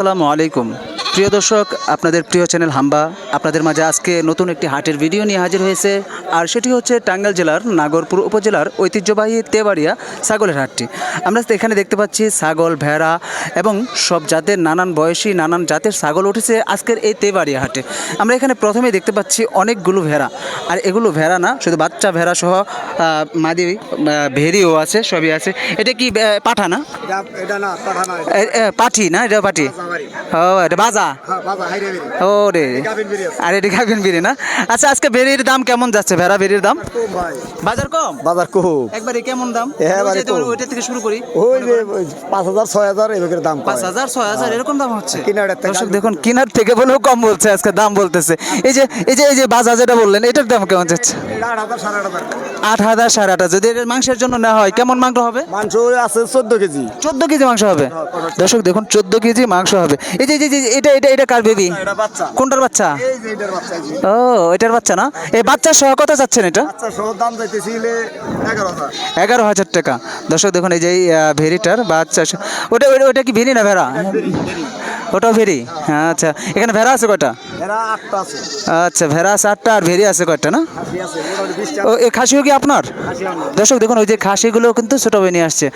আসসালামু আলাইকুম। প্রিয় দর্শক আপনাদের প্রিয় চ্যানেল হাম্বা আপনাদের মাঝে আজকে নতুন একটি হাটের ভিডিও নিয়ে হাজির হয়েছে আর সেটি হচ্ছে টাঙ্গাইল জেলার নাগরপুর উপজেলার ঐতিহ্যবাহী তেবাড়িয়া ছাগলের হাটটি। আমরা এখানে দেখতে পাচ্ছি ছাগল ভেড়া এবং সব জাতের নানান বয়সী নানান জাতের ছাগল উঠেছে আজকের এই তেবাড়িয়া হাটে। আমরা এখানে প্রথমেই দেখতে পাচ্ছি অনেকগুলো ভেড়া আর এগুলো ভেড়া না শুধু বাচ্চা ভেড়া সহ মাদি ভেড়িও আছে সবই আছে। এটা কি পাঠা না? এটা এটা না এটা পাঠি না। ও এটা বাজা হ্যাঁ ও রে। গাভিন বেরি আর এটা গাভিন বিড়ি না? আচ্ছা আজকে বেরির দাম কেমন যাচ্ছে? ভেড়া বেরির দাম? বাজার কম বাজার একবারে কেমন দাম? একেবারে ওই যে তোমার কম। ওইটা থেকে শুরু করি। ওই যে পাঁচ হাজার ছয় হাজার এভাবে দাম পাঁচ হাজার ছয় হাজার এরকম দাম হচ্ছে। দর্শক দেখুন কিনার থেকে বলেও কম বলছে আজকে দাম বলতেছে। এই যে এই যে এই যে বাজা যেটা বললেন এটার দাম কেমন যাচ্ছে? আট হাজার সাড়ে আট যদি মাংসের জন্য নেওয়া হয় কেমন মাংস হবে? মাংস আছে চোদ্দ কেজি। চোদ্দ কেজি মাংস হবে? দর্শক দেখুন চোদ্দ কেজি মাংস হবে। এই যে এটা এটা এটা কার বেবি এটা বাচ্চা। কোনটার বাচ্চা? এই যে এটার বাচ্চা ও এটার বাচ্চা না? এই বাচ্চার সহ কত চাচ্ছেন এটা? বাচ্চা এগারো হাজার। টাকা। দর্শক দেখুন এই যে ভেরিটার বাচ্চা ওটা ওটা- কি ভেরি না ভেড়া? ওটাও ভেরি হ্যাঁ। আচ্ছা এখানে ভেড়া আছে কয়টা? এরা আটটা আছে। আচ্ছা ভেড়া আছে আটটা আর ভেরি আছে কয়টা না? ও এই খাসিও কি আপনার? দর্শক দেখুন ওই যে খাসিগুলো কিন্তু ছোট নিয়ে আসছে।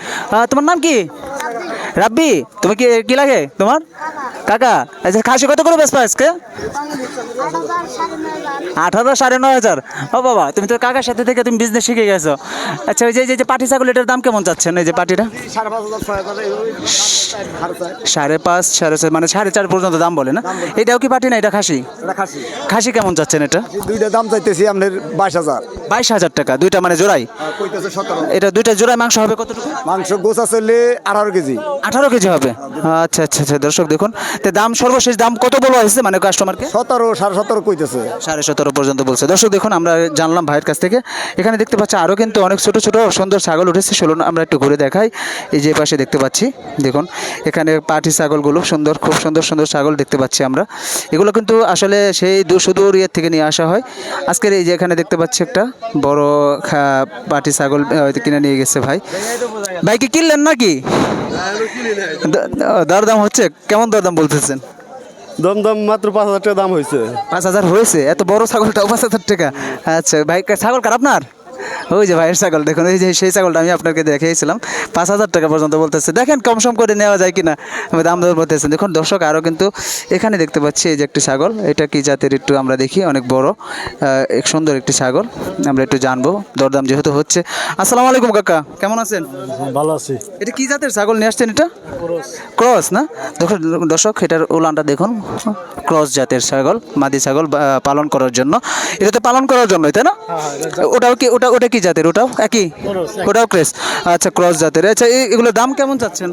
তোমার নাম কি? রাব্বি তুমি কি কি লাগে তোমার? কাকা আচ্ছা খাসি কত করে বেসপা আজকে? আট হাজার সাড়ে নয় হাজার। ও বাবা তুমি তো কাকার সাথে থেকে তুমি বিজনেস শিখে গেছো। আচ্ছা ওই যে যে পাটি ছাগল এটার দাম কেমন চাচ্ছেন? এই যে পাটিটা? সাড়ে পাঁচ। সাড়ে ছয় মানে সাড়ে চার পর্যন্ত দাম বলে না? এটাও কি পাটি না এটা খাসি? খাসি। কেমন চাচ্ছেন এটা? দুইটা দাম চাইতেছি আপনার বাইশ হাজার। বাইশ হাজার টাকা দুইটা মানে জোড়াই? সতেরো। এটা দুইটা জোড়াই মাংস হবে কতটুকু? মাংস গোছা চললে আঠারো কেজি। আঠারো কেজি হবে। আচ্ছা আচ্ছা আচ্ছা দর্শক দেখুন। তো দাম সর্বশেষ দাম কত বলা হয়েছে মানে কাস্টমারকে সতেরো সাড়ে সতেরো কইতেছে। সাড়ে সতেরো পর্যন্ত বলছে। দর্শক দেখুন আমরা জানলাম ভাইয়ের কাছ থেকে। এখানে দেখতে পাচ্ছি আরও কিন্তু অনেক ছোট ছোট সুন্দর ছাগল উঠেছে। চলুন আমরা একটু ঘুরে দেখাই। এই যে পাশে দেখতে পাচ্ছি দেখুন এখানে পাটি ছাগলগুলো সুন্দর খুব সুন্দর সুন্দর ছাগল দেখতে পাচ্ছি আমরা। এগুলো কিন্তু আসলে সেই দু সুদূর ইয়ের থেকে নিয়ে আসা হয়। আজকের এই যে এখানে দেখতে পাচ্ছি একটা বড় খা- পাটি ছাগল আহ, কিনে নিয়ে গেছে ভাই। ভাই কি কিনলেন নাকি? দর দরদাম হচ্ছে? কেমন দরদাম বলতেছেন? দমদম মাত্র পাঁচ হাজার টাকা দাম হয়েছে। পাঁচ হাজার হয়েছে? এত বড় ছাগলটাও পাঁচ হাজার টাকা। আচ্ছা ভাই ছাগল কার আপনার? ওই যে ভাইয়ের ছাগল দেখুন এই যে সেই ছাগলটা আমি আপনাকে দেখিয়েছিলাম পাঁচ হাজার টাকা পর্যন্ত বলতেছে দেখেন কম সম করে নেওয়া যায় কিনা? দাম দর বলতেছেন দেখুন দর্শক আরও কিন্তু এখানে দেখতে পাচ্ছি এই যে একটি ছাগল এটা কি জাতের একটু আমরা দেখি অনেক বড় এক সুন্দর একটি ছাগল আমরা একটু জানব দরদাম যেহেতু হচ্ছে। আসসালামু আলাইকুম কাকা কেমন আছেন? ভালো আছি। এটা কি জাতের ছাগল নিয়ে আসছেন এটা? ক্রস। না? দেখুন দর্শক এটার উলানটা দেখুন ক্রস জাতের ছাগল মাদি ছাগল পালন করার জন্য। এটা তো পালন করার জন্যই তাই না? ওটাও কি ওটা ওটা কি জাতের ওটাও একই? ওটাও ক্রেস আচ্ছা ক্রস জাতের। আচ্ছা এগুলোর দাম কেমন চাচ্ছেন?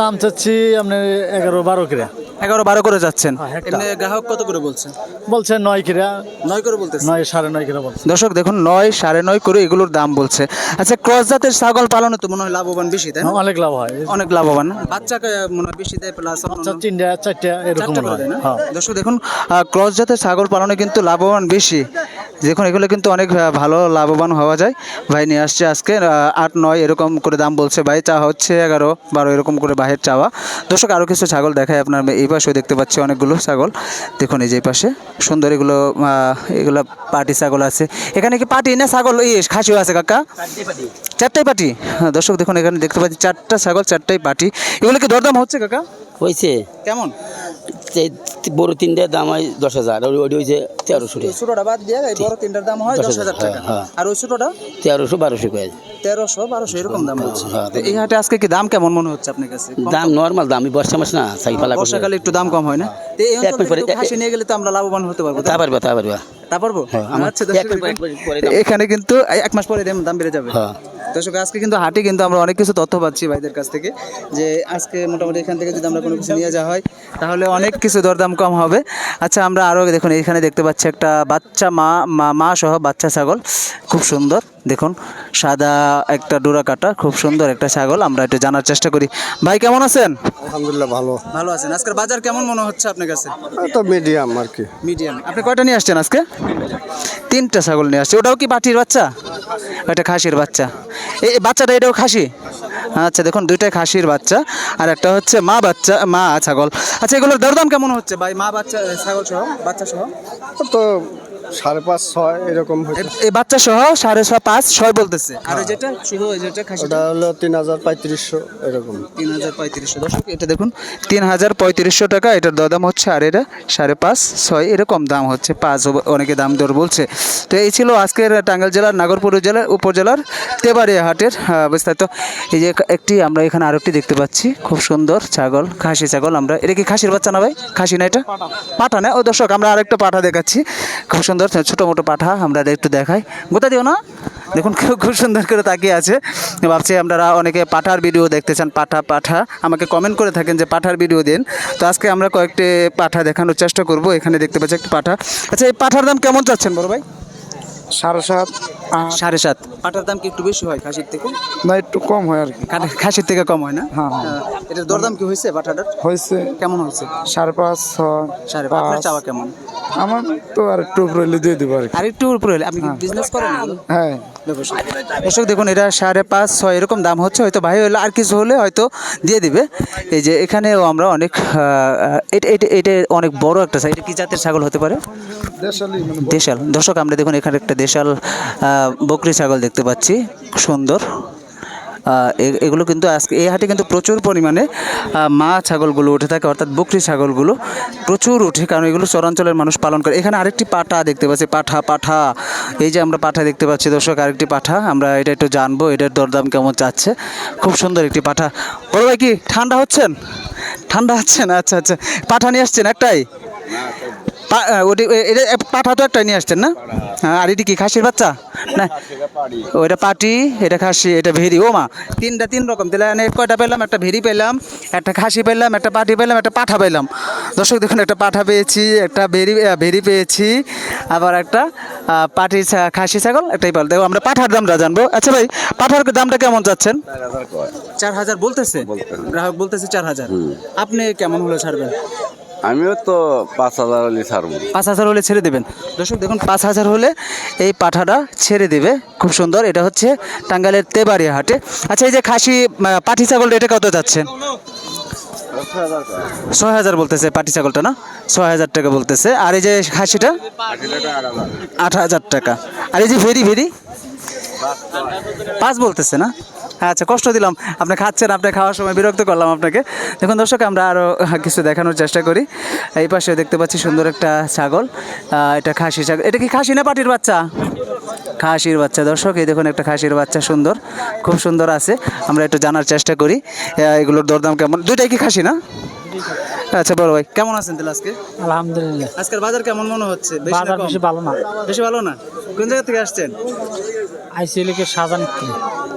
দাম চাচ্ছি আপনি এগারো বারো কিরা এগারো বারো করে যাচ্ছেন। এমনি গ্রাহক কত করে বলছেন বলছেন নয় কিরা নয় করে বলতেছে? নয় সাড়ে নয় কিরা বলছে। দর্শক দেখুন নয় সাড়ে নয় করে এগুলোর দাম বলছে। আচ্ছা ক্রস জাতের ছাগল পালনে তো মনে হয় লাভবান বেশি তাই না? অনেক লাভ হয় অনেক লাভবান বাচ্চাকে মনে হয় বেশি দেয় প্লাস আচ্ছা তিনটা চারটা এরকম হয়? হ্যাঁ। দর্শক দেখুন ক্রস জাতের ছাগল পালনে কিন্তু লাভবান বেশি। দেখুন এগুলো কিন্তু অনেক ভালো লাভবান হওয়া যায়। ভাই নিয়ে আসছে আজকে আট নয় এরকম করে দাম বলছে। ভাই চা হচ্ছে এগারো বারো এরকম করে বাহের চাওয়া। দর্শক আরও কিছু ছাগল দেখায় আপনার এই পাশেও দেখতে পাচ্ছি অনেকগুলো ছাগল। দেখুন এই যে পাশে সুন্দর এগুলো এগুলো পাটি ছাগল আছে। এখানে কি পাটি না ছাগল? এই খাসিও আছে কাকা। চারটাই পাটি। হ্যাঁ দর্শক দেখুন এখানে দেখতে পাচ্ছি চারটা ছাগল চারটাই পাটি। এগুলো কি দরদাম হচ্ছে কাকা? হয়েছে। কেমন? বড় তিনটে দাম হয় দশ হাজার আর ওই তেরোশো বাদ দিয়ে বড় তিনটার দাম হয় দশ হাজার টাকা। হ্যাঁ, আর ওই ছোটটা? তেরোশো বারোশো তেরোশো বারোশো এরকম দাম হচ্ছে। হ্যাঁ, এই হাটে আজকে কি দাম কেমন মনে হচ্ছে আপনার কাছে? দাম নর্মাল দাম বর্ষা মাস না সাই পালা বর্ষাকালে একটু দাম কম হয় না। নিয়ে গেলে তো আমরা লাভবান হতে পারব তা পারবা তা পারবা। তা পারব? হ্যাঁ, আচ্ছা। এখানে কিন্তু এক মাস পরে দাম দাম বেড়ে যাবে। হ্যাঁ। দর্শক আজকে কিন্তু হাটে কিন্তু আমরা অনেক কিছু তথ্য পাচ্ছি ভাইদের কাছ থেকে যে আজকে মোটামুটি এখান থেকে যদি আমরা কোনো কিছু নিয়ে যাওয়া হয় তাহলে অনেক কিছু দরদাম কম হবে। আচ্ছা আমরা আরও দেখুন এখানে দেখতে পাচ্ছি একটা বাচ্চা মা মা- সহ বাচ্চা ছাগল। খুব সুন্দর দেখুন সাদা একটা ডোরা কাটা খুব সুন্দর একটা ছাগল আমরা একটু জানার চেষ্টা করি। ভাই কেমন আছেন? আলহামদুলিল্লাহ ভালো। ভালো আছেন। আজকের বাজার কেমন মনে হচ্ছে আপনার কাছে? তো মিডিয়াম আর কি। মিডিয়াম আপনি কয়টা নিয়ে আসছেন আজকে? তিনটা ছাগল নিয়ে আসছে ওটাও কি পাটির বাচ্চা? ওটা খাসির বাচ্চা। এই বাচ্চাটা এটাও খাসি? আচ্ছা দেখুন দুইটাই খাসির বাচ্চা আর একটা হচ্ছে মা বাচ্চা মা ছাগল। আচ্ছা এগুলোর দরদাম কেমন হচ্ছে ভাই? মা বাচ্চা ছাগল সহ বাচ্চা সহ? তো সাড়ে পাঁচ ছয় এরকম এই বাচ্চা সহ সাড়ে ছয় পাঁচ ছয় বলতেছে। আর যেটা শুধু যেটা খাসি ওটা হলো তিন হাজার পঁয়ত্রিশশো এরকম। তিন হাজার পঁয়ত্রিশশো। দর্শক এটা দেখুন তিন হাজার পঁয়ত্রিশশো টাকা এটার দরদাম হচ্ছে আর এটা সাড়ে পাঁচ ছয় এরকম দাম হচ্ছে পাঁচ ও- অনেকে দাম দর বলছে। তো এই ছিল আজকের টাঙ্গাইল জেলার নাগরপুর জেলার উপজেলার তেবাড়িয়া হাটের বিস্তারিত। এই যে একটি আমরা এখানে আরেকটি দেখতে পাচ্ছি। খুব সুন্দর ছাগল, খাসি ছাগল আমরা। এটা কি খাসির বাচ্চা না ভাই? খাসি না এটা? পাঠা না? ও দর্শক, আমরা আরেকটা পাঠা দেখাচ্ছি। খুব সুন্দর, ছোটো মোটো পাঠা আমরা একটু দেখাই। গোতা দিও না? দেখুন, খুব খুব সুন্দর করে তাকিয়ে আছে। ভাবছি আপনারা অনেকে পাঠার ভিডিও দেখতে চান, পাঠা পাঠা। আমাকে কমেন্ট করে থাকেন যে পাঠার ভিডিও দিন। তো আজকে আমরা কয়েকটি পাঠা দেখানোর চেষ্টা করব। এখানে দেখতে পাচ্ছি একটি পাঠা। আচ্ছা এই পাঠার দাম কেমন চাচ্ছেন বড় ভাই? সাড়ে সাত সাড়ে সাত। পাঠার দাম কি একটু বেশি হয় খাসির থেকে? না একটু কম হয় আর কি। খাসির থেকে কম হয় না? হ্যাঁ, হ্যাঁ। এটার দরদাম কি হয়েছে পাঠাটার হয়েছে। কেমন হয়েছে? সাড়ে পাঁচ ছয় সাড়ে পাঁচ। চাওয়া কেমন? আমার তো আর একটু রইলে দিয়ে দেবো আর কি। আর একটু উপরে হলে আপনি বিজনেস করেন নাকি? হ্যাঁ। ব্যবসা। দর্শক দেখুন এটা সাড়ে পাঁচ ছয় এরকম দাম হচ্ছে। হয়তো ভাই হলে আর কিছু হলে হয়তো দিয়ে দিবে। এই যে এখানেও আমরা অনেক আহ, এটা এটা এটা অনেক বড় একটা সাইজ কি জাতের ছাগল হতে পারে? দেশালি মানে দেশাল। দর্শক আমরা দেখুন এখানে একটা দেশাল আহ, বকরি ছাগল দেখতে পাচ্ছি। সুন্দর। এগুলো কিন্তু আজকে এই হাটে কিন্তু প্রচুর পরিমাণে মা ছাগলগুলো উঠে থাকে, অর্থাৎ বকরি ছাগলগুলো প্রচুর উঠে, কারণ এগুলো চরাঞ্চলের মানুষ পালন করে। এখানে আরেকটি পাঠা দেখতে পাচ্ছি, পাঠা পাঠা। এই যে আমরা পাঠা দেখতে পাচ্ছি দর্শক, আরেকটি পাঠা। আমরা এটা একটু জানব, এটার দরদাম কেমন চাচ্ছে। খুব সুন্দর একটি পাঠা। বড় ভাই কি, ঠান্ডা হচ্ছেন? ঠান্ডা হচ্ছেন আচ্ছা আচ্ছা। পাঠা নিয়ে আসছেন একটাই? ওটি এটা পাঠা তো একটা নিয়ে আসছেন না? হ্যাঁ, আর এটি কি খাসির বাচ্চা? না ওইটা পাটি এটা খাসি এটা ভেরি ও মা তিনটা তিন রকম। তাহলে কয়টা পেলাম? একটা ভেরি পেলাম একটা খাসি পেলাম একটা পাটি পেলাম একটা পাঠা পেলাম। দর্শক দেখুন একটা পাঠা পেয়েছি একটা ভেরি ভেরি পেয়েছি আবার একটা পাটি খাসি ছাগল একটাই পাল দেখো আমরা পাঠার দামটা জানব। আচ্ছা ভাই পাঠার দামটা কেমন যাচ্ছেন চার হাজার বলতেছে? গ্রাহক বলতেছে চার হাজার। আপনি কেমন হলে ছাড়বেন? আমিও তো পাঁচ হাজার হলে ছাড়বো। পাঁচ হাজার হলে ছেড়ে দেবেন। দর্শক, দেখুন, পাঁচ হাজার হলে এই পাঠাটা ছেড়ে দেবে। খুব সুন্দর, এটা হচ্ছে টাঙ্গাইলের তেবাড়িয়া হাটে। আচ্ছা এই যে খাসি পাঠি ছাগলটা, এটা কত যাচ্ছে? ছয় হাজার বলতেছে পাটি ছাগলটা, না? ছয় হাজার টাকা বলতেছে। আর এই যে খাসিটা? আট হাজার টাকা। আর এই যে ভেরি ভেরি? পাঁচ বলতেছে, না? আচ্ছা কষ্ট দিলাম। আপনি খাচ্ছেন, আপনি খাওয়ার সময় বিরক্ত করলাম আপনাকে। দেখুন দর্শক, আমরা আরও কিছু দেখানোর চেষ্টা করি। এই পাশে দেখতে পাচ্ছি সুন্দর একটা ছাগল। এটা খাসি ছাগল। এটা কি খাসি না পাটির বাচ্চা? খাসির বাচ্চা। দর্শক, এই দেখুন একটা খাসির বাচ্চা, সুন্দর। খুব সুন্দর আছে। আমরা একটু জানার চেষ্টা করি। এগুলোর দরদাম কেমন? দুইটাই কি খাসি না? আচ্ছা বড় ভাই কেমন আছেন তাহলে আজকে? আলহামদুলিল্লাহ। আজকের বাজার কেমন মনে হচ্ছে? বাজার বেশি ভালো না। বেশি ভালো না? কোন জায়গা থেকে আসছেন? আইসিএলিকে সাজানি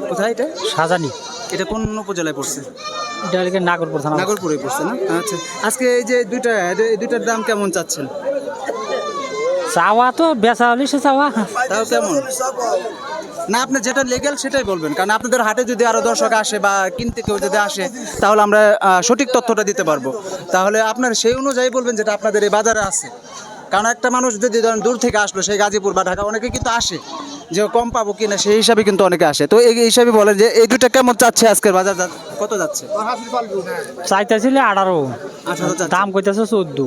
কোথায় এটা? সাজানি। এটা কোন উপজেলায় পড়ছে? এটা লিখে নাগরপুর থানা। নাগরপুরে পড়ছে না? আচ্ছা আজকে এই যে দুইটা দুইটার দাম কেমন চাচ্ছেন? চাওয়া তো বেচা হলে সে চাওয়া। তাও কেমন? না, আপনি যেটা লিগেল সেটাই বলবেন। কারণ আপনাদের হাটে যদি আরও দর্শক আসে বা কিনতে কেউ যদি আসে, তাহলে আমরা সঠিক তথ্যটা দিতে পারব। তাহলে আপনার সেই অনুযায়ী বলবেন যেটা আপনাদের এই বাজারে আছে। কারণ একটা মানুষ যদি ধরেন দূর থেকে আসলো, সেই গাজীপুর বা ঢাকা, অনেকে কিন্তু আসে। যে কম পাবো কিনা সেই হিসাবে কিন্তু অনেকে আসে। তো এই হিসাবে বলেন যে এই দুইটা কেমন চাচ্ছে আজকের বাজার কত যাচ্ছে? চাইতেছিল আঠারো। দাম কইতেছে চোদ্দ।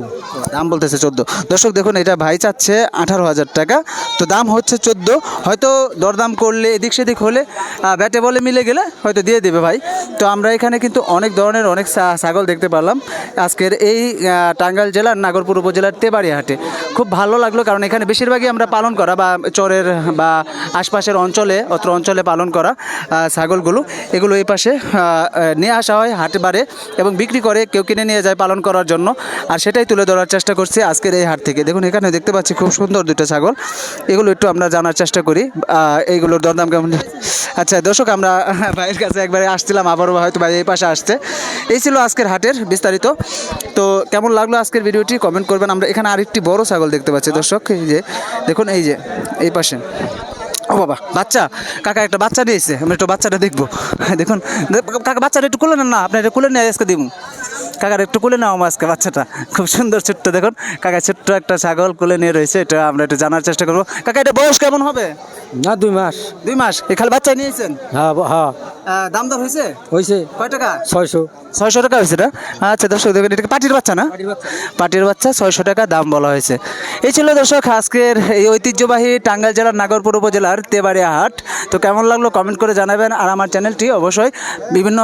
দাম বলতেছে চোদ্দ। দর্শক দেখুন এটা ভাই চাচ্ছে আঠারো হাজার টাকা। তো দাম হচ্ছে চোদ্দ। হয়তো দরদাম করলে এদিক সেদিক হলে ব্যাটে বলে মিলে গেলে হয়তো দিয়ে দেবে ভাই। তো আমরা এখানে কিন্তু অনেক ধরনের অনেক ছাগল দেখতে পারলাম। আজকের এই টাঙ্গাইল জেলার নাগরপুর উপজেলার তেবাড়িয়া হাটে খুব ভালো লাগল কারণ এখানে বেশিরভাগই আমরা পালন করা বা চরের বা আশপাশের অঞ্চলে, অত্র অঞ্চলে পালন করা ছাগলগুলো। এগুলো এই পাশে নিয়ে আসা হয়, হাটে বারে এবং বিক্রি করে, কেউ কিনে নিয়ে যায় পালন করার জন্য। আর সেটাই তুলে ধরার চেষ্টা করছি আজকের এই হাট থেকে। দেখুন, এখানে দেখতে পাচ্ছি খুব সুন্দর দুটো ছাগল। এগুলো একটু আমরা জানার চেষ্টা করি। এইগুলোর দরদাম কেমন আচ্ছা দর্শক, আমরা ভাইয়ের কাছে একবারে আসছিলাম, আবারও হয়তো ভাই এই পাশে আসছে। এই ছিল আজকের হাটের বিস্তারিত। তো কেমন লাগল আজকের ভিডিওটি? কমেন্ট করবেন। আমরা এখানে আরেকটি বড় ছাগল দেখতে পাচ্ছি, দর্শক। এই যে, দেখুন, এই যে, এই পাশে। ও বাবা বাচ্চা কাকা একটা বাচ্চা নিয়েছে আমরা একটু বাচ্চাটা দেখব। দেখুন কাকা বাচ্চাটা একটু খুলে নেন না আপনি এটা খুলে নিয়ে আজকে দিব। কাকার একটু কোলে নাও আজকে বাচ্চাটা খুব সুন্দর ছোট্ট দেখুন কাকা ছোট্ট একটা ছাগল কোলে নিয়ে রয়েছে এটা আমরা একটু জানার চেষ্টা করব। কাকা এটা বয়স কেমন হবে? না দুই মাস। দুই মাস এই খালি বাচ্চা নিয়েছেন? হ্যাঁ হ্যাঁ। দাম দর হয়েছে? হয়েছে। কয় টাকা? ছয়শো। ছয়শো টাকা হয়েছে এটা? আচ্ছা দর্শক দেখবেন এটা পাটির বাচ্চা না? পাটির বাচ্চা। ছয়শো টাকা দাম বলা হয়েছে। এই ছিল দর্শক আজকের এই ঐতিহ্যবাহী টাঙ্গাইল জেলার নাগরপুর উপজেলার তেবাড়িয়া হাট। তো কেমন লাগল কমেন্ট করে জানাবেন আর আমার চ্যানেলটি অবশ্যই বিভিন্ন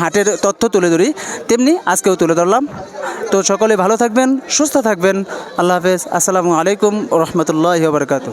হাটের তথ্য তুলে ধরি। তেমনি আজকেও তুলে ধরলাম। তো সকলে ভালো থাকবেন সুস্থ থাকবেন। আল্লাহ হাফেজ। আসসালামু আলাইকুম রহমতুল্লাহ বারকাত